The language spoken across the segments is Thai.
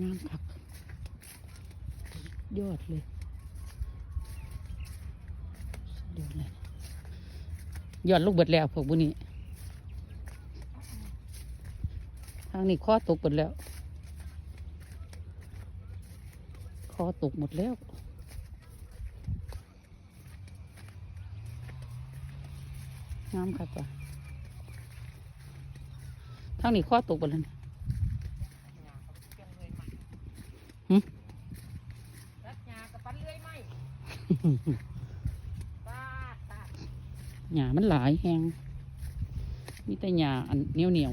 งามคักยอดเลยยอดเลยยอดลูกเบิดแล้วพวกบุนี้ทางนี้ข้อตกหมดแล้วข้อตกหมดแล้วงามครับว่ะทางนี้ข้อตกหมดแล้วนี่ หึ รัดยากับปันเลื่อยไหมป้าดป้าดหญ้ามันหลายแหงมีแต่หญ้าอันเหนียวเหนียว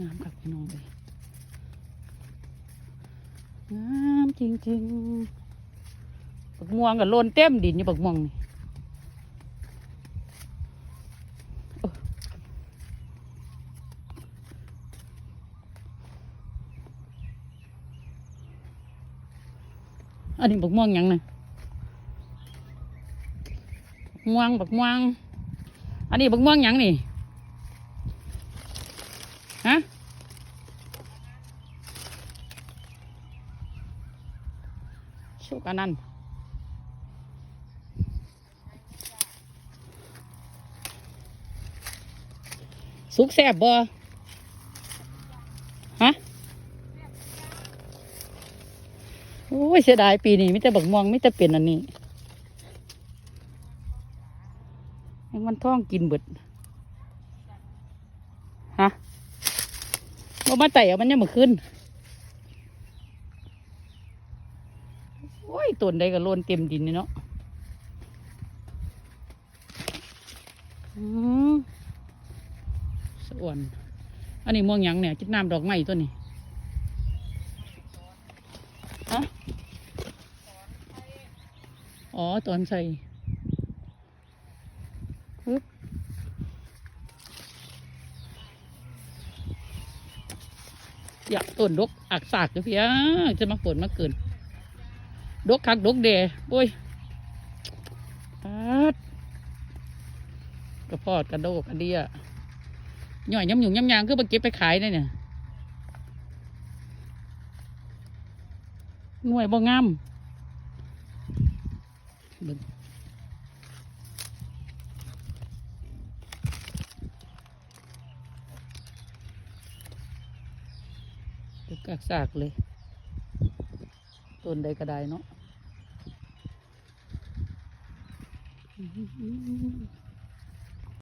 งามครับพี่น้องเลยงามจริงๆบักม่วงกับโลนเต็มดินอยู่บักม่วงนี่ อันนี้บักม่วงหยังนะบักม่วงบักม่วง อันนี้บักม่วงหยังนี่ ฮะสุกอันนั้นสุกแซ่บบ่ฮะ โอ้ยเสียดายปีนี้มิแต่บักม่วงมิแต่เป็นอันนี้ยังมันท้องกินเบิดฮะบ่มาไต่เอามันยังมาขึ้นโอ้ยต้นใดก็โลนเต็มดินนี่เนาะอืมส่วนอันนี้ม่วงหยังเนี่ยจิตน้ำดอกไม้ตัวนี้ฮะ อ๋อ ตอนใส่ปึ๊บอยากต้นดกอักสากเพียจะมาฝนมาเกินดกคักดกเดโอ้ยปัดกระพอดกระโดกกระเดียหน่อยย้ำหยุ่งย้ำยางคือไปเก็บไปขายได้เนี่ยหน่วยบ่งาม บิ่งดกอักสากเลย ต้นใดก็ได้เนาะ